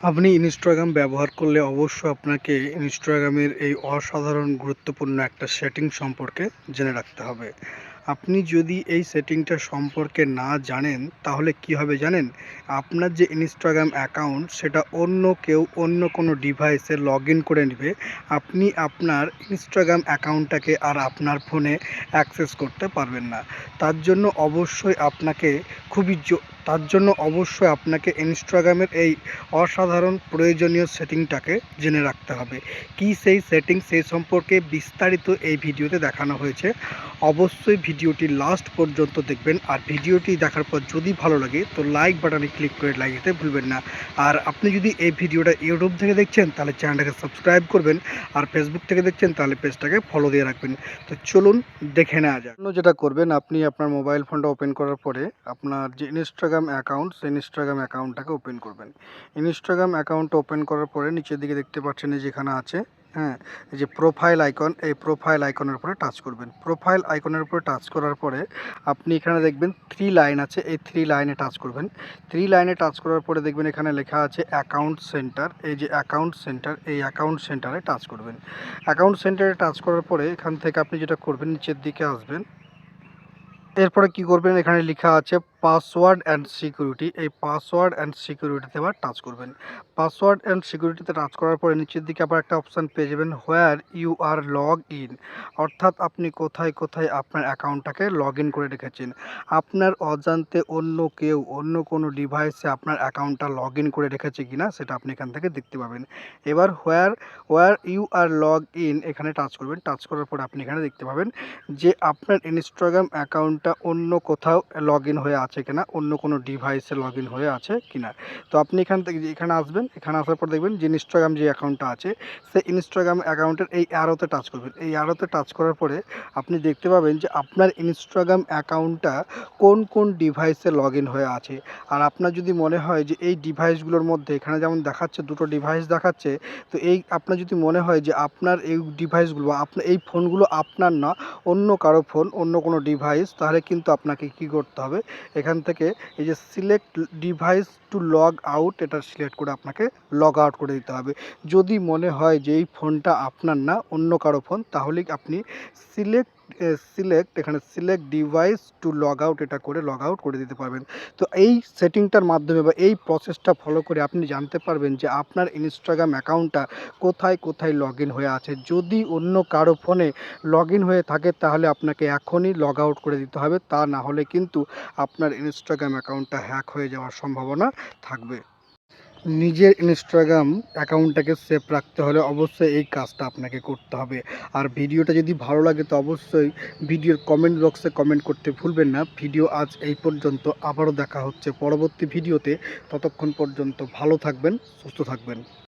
আপনি ইনস্টাগ্রাম ব্যবহার করলে অবশ্যই আপনাকে ইনস্টাগ্রামের এই অসাধারণ গুরুত্বপূর্ণ একটা সেটিং সম্পর্কে জেনে রাখতে হবে। আপনি যদি এই সেটিংটা সম্পর্কে না জানেন, তাহলে কি হবে জানেন? আপনার যে ইনস্টাগ্রাম অ্যাকাউন্ট সেটা অন্য কেউ অন্য কোনো ডিভাইসে লগ করে নেবে। আপনি আপনার ইনস্টাগ্রাম অ্যাকাউন্টটাকে আর আপনার ফোনে অ্যাক্সেস করতে পারবেন না। তার জন্য অবশ্যই আপনাকে খুবই তার জন্য অবশ্যই আপনাকে ইনস্টাগ্রামের এই অসাধারণ প্রয়োজনীয় সেটিংটাকে জেনে রাখতে হবে। কি সেই সেটিং সেই সম্পর্কে বিস্তারিত এই ভিডিওতে দেখানো হয়েছে। অবশ্যই ভিডিওটি লাস্ট পর্যন্ত দেখবেন। আর ভিডিওটি দেখার পর যদি ভালো লাগে, তো লাইক বাটনে ক্লিক করে লাইক দিতে ভুলবেন না। আর আপনি যদি এই ভিডিওটা ইউটিউব থেকে দেখছেন, তাহলে চ্যানেলটাকে সাবস্ক্রাইব করবেন। আর ফেসবুক থেকে দেখছেন, তাহলে পেজটাকে ফলো দিয়ে রাখবেন। তো চলুন দেখে নেওয়া যাক। যেটা করবেন, আপনি আপনার মোবাইল ফোনটা ওপেন করার পরে আপনার যে ইনস্টাগ্রাম অ্যাকাউন্ট সেই ইনস্টাগ্রাম অ্যাকাউন্টটাকে ওপেন করবেন। ইনস্টাগ্রাম অ্যাকাউন্ট ওপেন করার পরে নিচের দিকে দেখতে পাচ্ছেন যেখানে আছে হ্যাঁ এই যে প্রোফাইল আইকন এই প্রোফাইল আইকনের উপরে টাচ করবেন। প্রোফাইল আইকনের উপরে টাচ করার পরে আপনি এখানে দেখবেন থ্রি লাইন আছে, এই থ্রি লাইনে টাচ করবেন। থ্রি লাইনে টাচ করার পরে দেখবেন এখানে লেখা আছে অ্যাকাউন্ট সেন্টার এই যে অ্যাকাউন্ট সেন্টার এই অ্যাকাউন্ট সেন্টারে টাচ করবেন। অ্যাকাউন্ট সেন্টারে টাচ করার পরে এখান থেকে আপনি যেটা করবেন, নিচের দিকে আসবেন। এরপরে কি করবেন, এখানে লেখা আছে পাসওয়ার্ড অ্যান্ড সিকিউরিটি, এই পাসওয়ার্ড অ্যান্ড সিকিউরিটিতে আবার টাচ করবেন। পাসওয়ার্ড অ্যান্ড সিকিউরিটিতে টাচ করার পরে নিচের দিকে আবার একটা অপশান পেয়ে যাবেন where you are log in অর্থাৎ আপনি কোথায় কোথায় আপনার অ্যাকাউন্টটাকে লগ ইন করে রেখেছেন। আপনার অজান্তে অন্য কেউ, অন্য কোনো ডিভাইসে আপনার অ্যাকাউন্টটা লগ ইন করে রেখেছে কি না সেটা আপনি এখান থেকে দেখতে পাবেন। এবার where where you are log in এখানে টাচ করবেন। টাচ করার পরে আপনি এখানে দেখতে পাবেন যে আপনার ইনস্টাগ্রাম অ্যাকাউন্টটা অন্য কোথাও লগ ইন হয়ে আছে কিনা, অন্য কোনো ডিভাইসে লগ হয়ে আছে কিনা। তো আপনি এখান থেকে এখানে আসবেন, এখানে আসার পর দেখবেন যে ইনস্টাগ্রাম যে অ্যাকাউন্টটা আছে, সেই ইনস্টাগ্রাম অ্যাকাউন্টের এই অ্যারোতে টাচ করবেন। এই অ্যারোতে টাচ করার পরে আপনি দেখতে পাবেন যে আপনার ইনস্টাগ্রাম অ্যাকাউন্টটা কোন কোন ডিভাইসে লগ হয়ে আছে। আর আপনার যদি মনে হয় যে এই ডিভাইসগুলোর মধ্যে এখানে যেমন দেখাচ্ছে, দুটো ডিভাইস দেখাচ্ছে, তো এই আপনার যদি মনে হয় যে আপনার এই ডিভাইসগুলো আপনার এই ফোনগুলো আপনার না, অন্য কারও ফোন অন্য কোনো ডিভাইস তাহলে কিন্তু আপনাকে কি করতে হবে? এখান থেকে এই যে select device to log out এটা সিলেক্ট করে আপনাকে লগ আউট করে দিতে হবে। যদি মনে হয় যে এই ফোনটা আপনার না, অন্য কারও ফোন তাহলে আপনি সিলেক্ট সিলেক্ট এখানে select device to log out এটা করে লগ আউট করে দিতে পারবেন। তো এই সেটিংটার মাধ্যমে বা এই প্রসেসটা ফলো করে আপনি জানতে পারবেন যে আপনার ইনস্টাগ্রাম অ্যাকাউন্টটা কোথায় কোথায় লগ হয়ে আছে। যদি অন্য কারও ফোনে লগ হয়ে থাকে, তাহলে আপনাকে এখনই লগ আউট করে দিতে হবে। তা না হলে কিন্তু আপনার ইনস্টাগ্রাম অ্যাকাউন্টটা হ্যাক হয়ে যাওয়ার সম্ভাবনা থাকবে। নিজের ইনস্টাগ্রাম অ্যাকাউন্টটাকে সেফ রাখতে হলে অবশ্যই এই কাজটা আপনাকে করতে হবে। আর ভিডিওটা যদি ভালো লাগে তো অবশ্যই ভিডিওর কমেন্ট বক্সে কমেন্ট করতে ভুলবেন না। ভিডিও আজ এই পর্যন্ত, আবারও দেখা হচ্ছে পরবর্তী ভিডিওতে। ততক্ষণ পর্যন্ত ভালো থাকবেন, সুস্থ থাকবেন।